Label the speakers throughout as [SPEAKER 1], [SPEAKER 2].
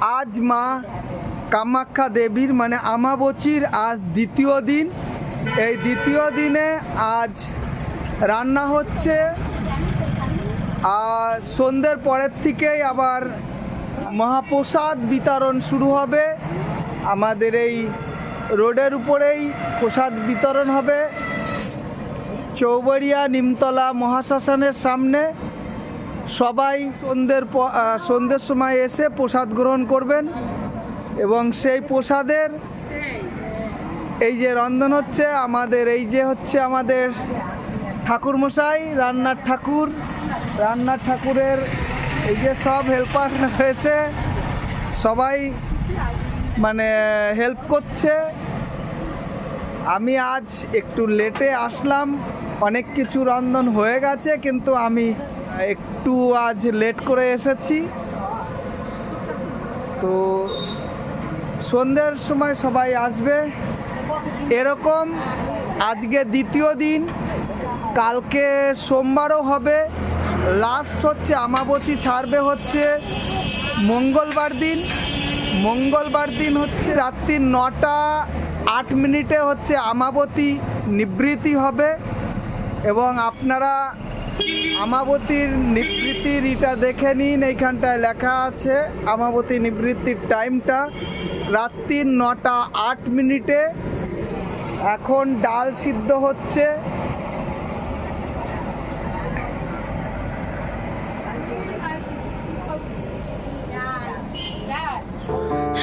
[SPEAKER 1] আজ মা কামাখ্যা দেবীর মানে আমাবচির আজ দ্বিতীয় দিন। এই দ্বিতীয় দিনে আজ রান্না হচ্ছে। আর সন্ধ্যের পরের থেকেই আবার মহাপ্রসাদ বিতরণ শুরু হবে। আমাদের এই রোডের উপরেই প্রসাদ বিতরণ হবে। চৌবাড়িয়া, নিমতলা মহাশ্মশানের সামনে সবাই সন্ধ্যের সন্ধ্যের সময় এসে প্রসাদ গ্রহণ করবেন এবং সেই প্রসাদের এই যে রন্ধন হচ্ছে, আমাদের এই যে হচ্ছে আমাদের ঠাকুর মশাই রান্নার ঠাকুর, রান্নার ঠাকুরের এই যে সব হেল্পার হয়েছে সবাই মানে হেল্প করছে। আমি আজ একটু লেটে আসলাম, অনেক কিছু রন্ধন হয়ে গেছে, কিন্তু আমি একটু আজ লেট করে এসেছি। তো সন্ধ্যের সময় সবাই আসবে। এরকম আজকে দ্বিতীয় দিন, কালকে সোমবারও হবে। লাস্ট হচ্ছে আমাবচি, ছাড়বে হচ্ছে মঙ্গলবার দিন। মঙ্গলবার দিন হচ্ছে রাত্রি নটা আট মিনিটে হচ্ছে আমাবতী নিবৃত্তি হবে। এবং আপনারা আমাবতীর নিবৃত্তির এটা দেখে নিন, এইখানটায় লেখা আছে, আমাবতী নিবৃত্তির টাইমটা রাত্রি নটা আট মিনিটে। এখন ডাল সিদ্ধ হচ্ছে।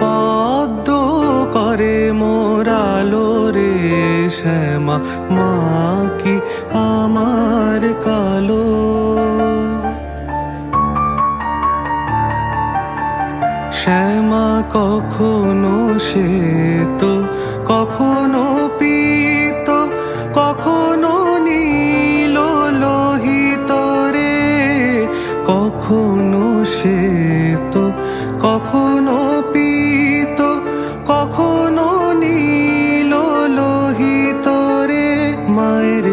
[SPEAKER 2] পদ্ম করে মোরালো রে শ্যামা মা কি আমার কালো? শ্যামা কখনো সে তো কখনো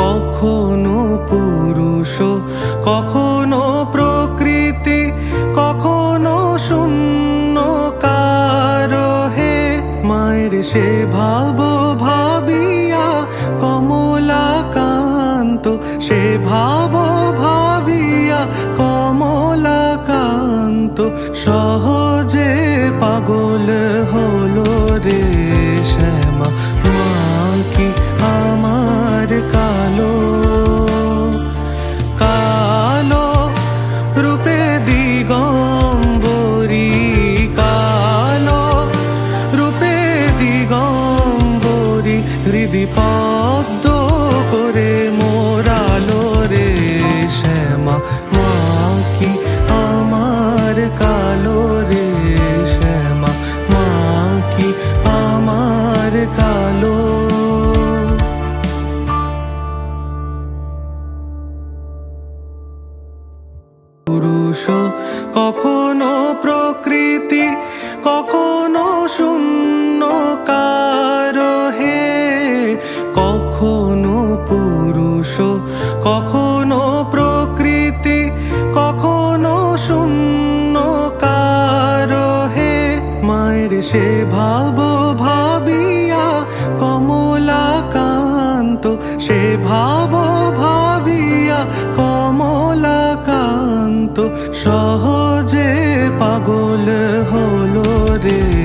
[SPEAKER 2] কখনো পুরুষ, কখনো প্রকৃতি, কখনো শূন্য কারও হে মায়ের সে ভাব ভাবিয়া কমলা কান্ত সে ভাব ভাবিয়া কমলাকান্ত, সহজে পাগল পুরুষ কখনো প্রকৃতি, কখনো শূন্য কারও হে। কখনো পুরুষ, কখনো প্রকৃতি, কখনো শূন্য কারও হে। মায়ের সে ভাব ভাবিয়া কমলা কান্ত সে ভাব সহজে পাগল হলো রে।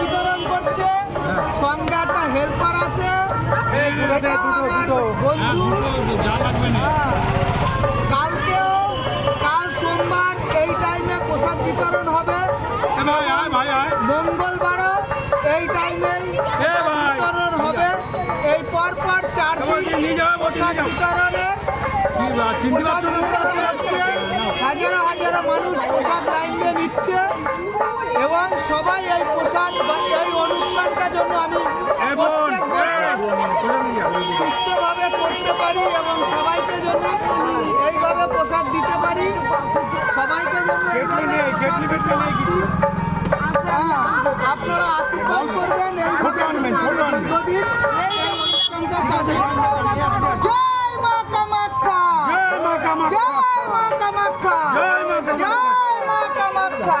[SPEAKER 1] বিতরণ করছে। সঙ্গে একটা হেল্পার আছে। বন্ধু। হ্যাঁ। কালকেও কাল সোমবার এই টাইমে প্রসাদ বিতরণ হবে। মঙ্গলবারও এই টাইমেই বিতরণ হবে। এই পর পর চার দিন প্রসাদ বিতরণে প্রসাদ বিতরণ হচ্ছে হাজারো হাজারো মানুষ প্রসাদ লাইন দিয়ে নিচ্ছে এবং সবাই এই প্রসাদ বা এই অনুষ্ঠানটার জন্য আমি সুস্থভাবে করতে পারি এবং সবাইকে জন্য এইভাবে প্রসাদ দিতে পারি সবাইকে জন্য। হ্যাঁ, আপনারা আশীর্বাদ করবেন এইভাবে দীর্ঘদিন এই অনুষ্ঠানটা চালিয়ে জয় মা কামাখ্যা জয় মা কামাখ্যা জয় মা কামাখ্যা